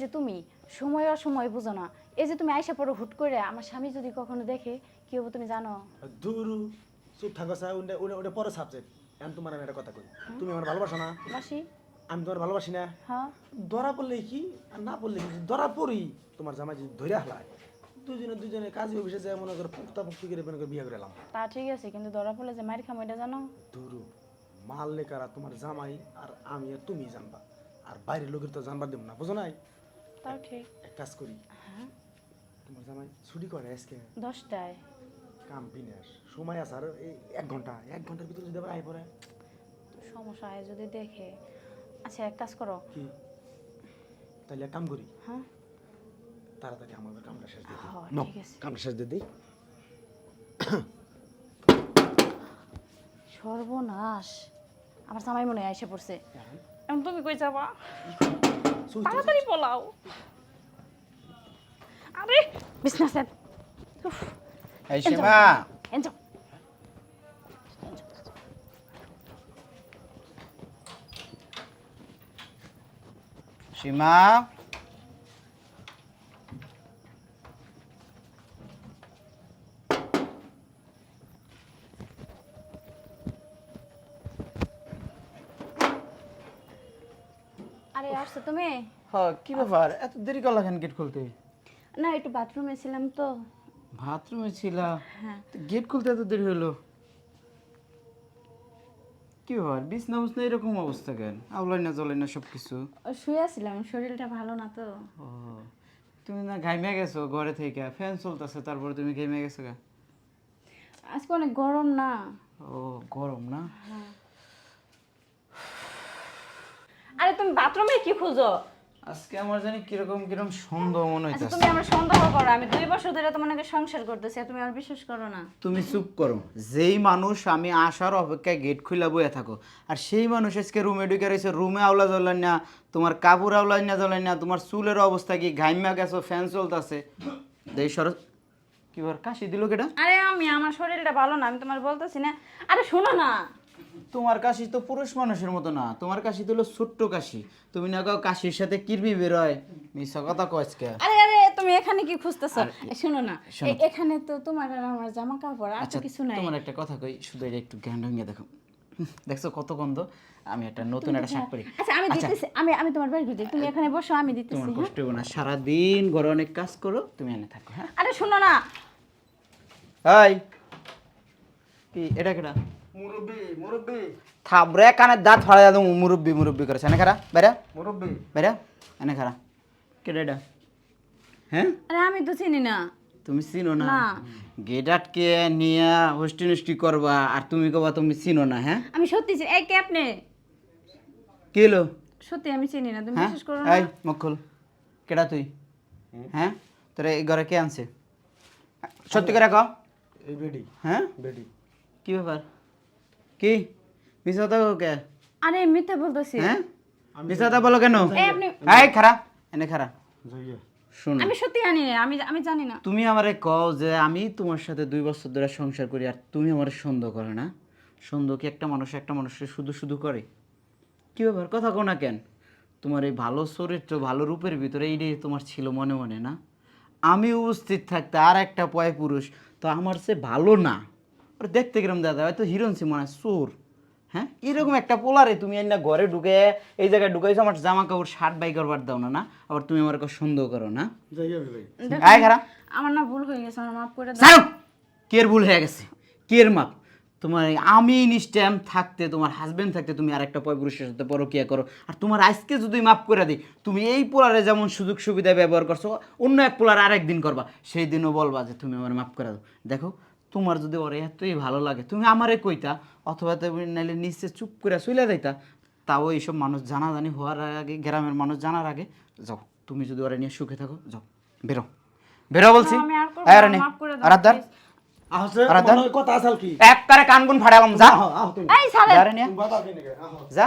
যে তুমি সময় অসময় বুঝো না। এই যে তুমি আইসা পড়ো হুট করে আমার স্বামী যদি কখনো দেখে কি হব তুমি জানো? দুরু চুপ থাকো স্যার ওটা পরে সাবজেক্ট এখন তোমার আমি একটা কথা কই। তুমি আমার ভালোবাসো না। বাসি আমি তোমার ভালোবাসি না। হ্যাঁ? ধরা পড়লে কি আর না পড়লে কি? ধরা পড়ি। তোমার জামাই যদি ধরে হালায় দুজনে দুজনে কাজে অফিসে যায় মনে করে পুক্তা পুক্তি করে মনে করে বিয়ে করে এলাম। তা ঠিক আছে কিন্তু ধরা পড়লে যে মায়ের খামো এটা জানো? দুরু মাল লেকারা তোমার জামাই আর আমি আর তুমি জানবা। আর বাইরের লোকের তো জানবার দেব না বুঝো নাই? তাও ঠিক এক কাজ করি। হ্যাঁ। তোমার জামাই ছুটি করে আজকে? দশটায়। কাম বিনাশ সময় আছে আর এই এক ঘণ্টা। এক ঘণ্টার ভিতরে যদি আবার আয় পড়ে? সমস্যা হয় যদি দেখে। আচ্ছা এক কাজ করো। কি? তাহলে এক কাম করি। হ্যাঁ। তাড়াতাড়ি আমাদের কামটা শেষ দিই। হয়। কামটা শেষ দিয়ে দিই। সর্বনাশ। আমার জামাই মনে হয় এসে পড়ছে। এখন তুমি কই যাবা? তাড়াতাড়ি পোলাও আরে বিছনা সেট এই সীমা এনজো। সীমা। আরে আসছো তুমি? হ্যাঁ কি ব্যাপার? এত দেরি করলা কেন গেট খুলতে? না একটু বাথরুমে ছিলাম তো। বাথরুমে ছিলা? হ্যাঁ। গেট খুলতে এত দেরি হলো কি ব্যাপার? বিছনা বুছনা এরকম অবস্থা কেন? আউলাই না জ্বলাই না সব কিছু ও শুয়ে ছিলাম শরীরটা ভালো না তো। ও তুমি না ঘাইমে গেছো ঘরে থেকে ফ্যান চলতেছে তারপরে তুমি ঘাইমে গেছো আজকে অনেক গরম না। ও গরম না? আরে তুমি বাথরুমে কি খুঁজো? আজকে আমার জানি কীরকম কীরকম সন্দেহ মনে আচ্ছা হইতাছে। তুমি আমার সন্দেহ করো আমি দুই বছর ধরে তোমার নাকি সংসার করতেছি তুমি আমার বিশ্বাস করো না। তুমি চুপ করো। যেই মানুষ আমি আসার অপেক্ষায় গেট খুলে বয়ে থাকো। আর সেই মানুষ আজকে রুমে ঢুকে রয়েছে রুমে আওলা জ্বলেন না তোমার কাপড় আওলাই না জ্বলেন না তোমার চুলের অবস্থা কি ঘাইমা গেছো ফ্যান চলতেছে। দেই সর কি বার কাশি দিল কেটা? আরে আমি আমার শরীরটা ভালো না আমি তোমার বলতেছি না। আরে শোনো না। তোমার কাশি তো পুরুষ মানুষের মতো না তোমার কাশি তো হলো ছোট্ট কাশি। তুমি না কাও কাশির সাথে কিরবি বেরোয় মিশা কথা কচকে আরে আরে তুমি এখানে কি খুঁজতেছো? শোনো না এখানে তো তোমার আর আমার জামা কাপড় আর তো কিছু নাই। তোমার একটা কথা কই শুধু এটা একটু জ্ঞান ভেঙে দেখো। দেখছ কত গন্ধ? আমি একটা নতুন একটা শাক করি আচ্ছা আমি দিতেছি আমি আমি তোমার বাড়ি দিই তুমি এখানে বসো আমি দিতেছি তোমার হ্যাঁ? কষ্ট হবে না সারাদিন ঘরে অনেক কাজ করো তুমি এনে থাকো হ্যাঁ? আরে শোনো না। হাই কি এটা কেটা মুরব্বি মুরব্বি। থাবরে কানের দাঁত ফাড়া দাও মুরব্বি মুরব্বি করেছে। এনে খারা বেরা মুরব্বি। বেরা এনে খারা। কেটা এটা হ্যাঁ? আরে আমি তো চিনি না। তুমি চিনো না। গেট নিয়ে হোস্টি নষ্টি করবা আর তুমি কবা তুমি চিনো না হ্যাঁ? আমি সত্যি চিনি এই কে আপনি? কি হলো সত্যি আমি চিনি না তুমি হ্যাঁ? বিশ্বাস করো না। এই মক্কল কেডা তুই? হ্যাঁ? তোর এই ঘরে কে আনছে? সত্যি করে কও। এই বেডি। হ্যাঁ? বেডি। কি ব্যাপার? কি? মিশা কথা কে? আরে মিথ্যা বলতেছি। হ্যাঁ? মিশা কথা বলো কেন? এই আপনি এই খারা এনে খারা যাইয়া। শোনো। আমি সত্যি জানি না আমি আমি জানি না। তুমি আমারে কও যে আমি তোমার সাথে দুই বছর ধরে সংসার করি আর তুমি আমার সন্দেহ করো না। সন্দেহ কি একটা মানুষ একটা মানুষের শুধু শুধু করে? কি ব্যাপার? কথা কো না কেন? তোমার এই ভালো চরিত্র ভালো রূপের ভিতরে এইটাই তোমার ছিল মনে মনে না? আমি উপস্থিত থাকতে আর একটা পয় পুরুষ তো আমার সে ভালো না। দেখতে কিরম দাদা হয়তো হিরোইন সে মনে হয় চোর। হ্যাঁ? এরকম একটা পোলারে তুমি এই না ঘরে ঢুকে এই জায়গায় ঢুকাইছো আমার জামা কাপড় শার্ট বাই করবার দাও না না? আবার তুমি আমার কাছে সন্দেহ করো না। আয় খারা। আমার না ভুল হয়ে গেছে আমার মাফ করে দাও। কের ভুল হয়ে গেছে? কের মাপ? তোমার আমি নিশ্চয় থাকতে তোমার হাজবেন্ড থাকতে তুমি আর একটা পয়পুরুষের সাথে পরকিয়া করো। আর তোমার আজকে যদি মাফ করে দিই তুমি এই পোলারে যেমন সুযোগ সুবিধা ব্যবহার করছ অন্য এক পোলার আরেকদিন করবা সেই দিনও বলবা যে তুমি আমার মাফ করে দাও। দেখো তোমার যদি ওর এতই ভালো লাগে তুমি আমারে কইতা অথবা তুমি নাইলে নিচে চুপ করে চলে যাইতা তাও এইসব মানুষ জানাজানি হওয়ার আগে গ্রামের মানুষ জানার আগে যাও তুমি যদি ওরা নিয়ে সুখে থাকো যাও বেরো। বেরো বলছি। করে কথা আসাল কি? একবারে কান গুন ফাড়ালাম যা। এই সালে যা।